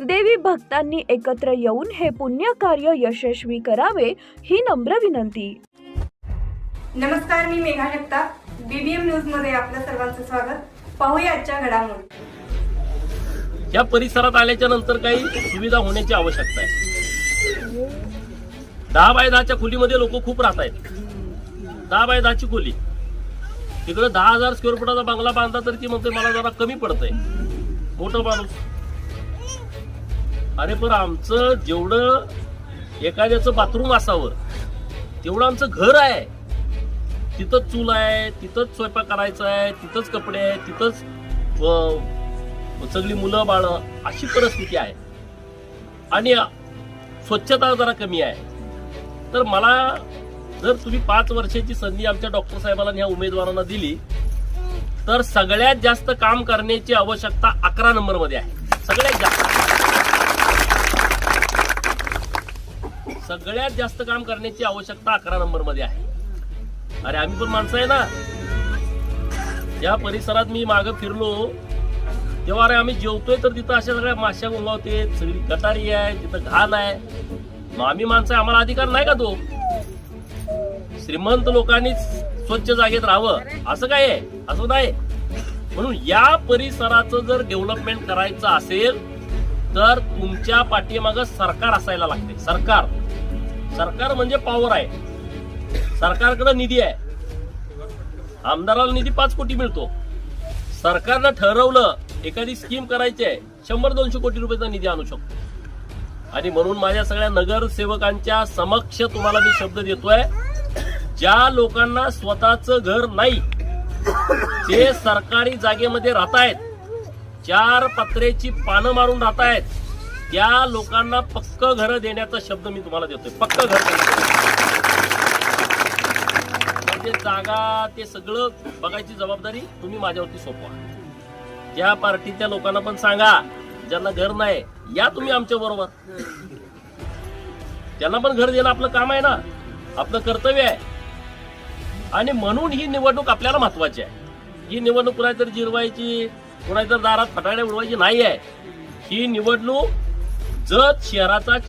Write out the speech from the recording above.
देवी भक्तांनी एकत्र येऊन हे पुण्य कार्य यशस्वी करावे ही नम्र विनंती. नमस्कार मी मेघा जगताप बीबीएम न्यूजमध्ये आपलं सर्वांचं स्वागत. पाहूया आजच्या घडामोडी. या परिसरात आल्याच्यानंतर काही सुविधा होण्याची आवश्यकता आहे. दहा बाय दहाच्या खोलीमध्ये लोक खूप राहत आहेत. दहा बाय दहाची खोली. तिकडे दहा हजार स्क्वेअर फुटाचा बंगला बांधला तर ती म्हणते मला जरा कमी पडतंय. मोठं माणूस. अरे पण आमचं जेवढं एखाद्याचं बाथरूम असावं तेवढं आमचं घर आहे. तिथंच चूल आहे तिथंच स्वयंपाक करायचा आहे तिथंच कपडे आहे तिथंच सगळी मुलं बाळं अशी परिस्थिती आहे. आणि स्वच्छता जरा कमी आहे. तर मला जर तुम्ही पाच वर्षाची संधी आमच्या डॉक्टर साहेबांना ह्या उमेदवारांना दिली तर सगळ्यात जास्त काम करण्याची आवश्यकता अकरा नंबरमध्ये आहे. सगळ्यात जास्त. सगळ्यात जास्त काम करण्याची आवश्यकता अकरा नंबरमध्ये आहे. अरे आम्ही पण माणसं आहे ना. या परिसरात मी मागं फिरलो. तेव्हा अरे आम्ही जेवतोय तर तिथं अशा सगळ्या माश्या गोंगावते सगळी गटारी आहे तिथं घाण आहे. मग आम्ही माणसं आहे, आम्हाला अधिकार नाही का तो? श्रीमंत लोकांनी स्वच्छ जागेत राहावं. असं काय आहे? असं नाही. म्हणून या परिसराचं जर डेव्हलपमेंट करायचं असेल तर तुमच्या पाठीमागं सरकार असायला लागते. सरकार. सरकार म्हणजे पॉवर आहे. सरकारकडे निधी आहे. आमदाराला निधी पाच कोटी मिळतो. सरकारनं ठरवलं एखादी स्कीम करायची आहे शंभर दोनशे कोटी रुपयाचा निधी आणू शकतो. आणि म्हणून माझ्या सगळ्या नगरसेवकांच्या समक्ष तुम्हाला मी शब्द देतोय ज्या लोकांना स्वतःचं घर नाही ते सरकारी जागेमध्ये राहतायत चार पत्रेची पानं मारून राहतायत त्या लोकांना पक्क घर देण्याचा शब्द मी तुम्हाला देतोय. पक्क घर म्हणजे जागा ते सगळं बघायची जबाबदारी तुम्ही माझ्यावरती सोपवा. त्या पार्टीच्या लोकांना पण सांगा ज्यांना घर नाही या तुम्ही आमच्या बरोबर. त्यांना पण घर देणं आपलं काम आहे ना. आपलं कर्तव्य आहे. आणि म्हणून ही निवडणूक आपल्याला महत्वाची आहे. ही निवडणूक कुणाची जिरवायची कुणाच्या दारात फटाकडे उडवायची नाही आहे ही निवडणूक जत शहराचा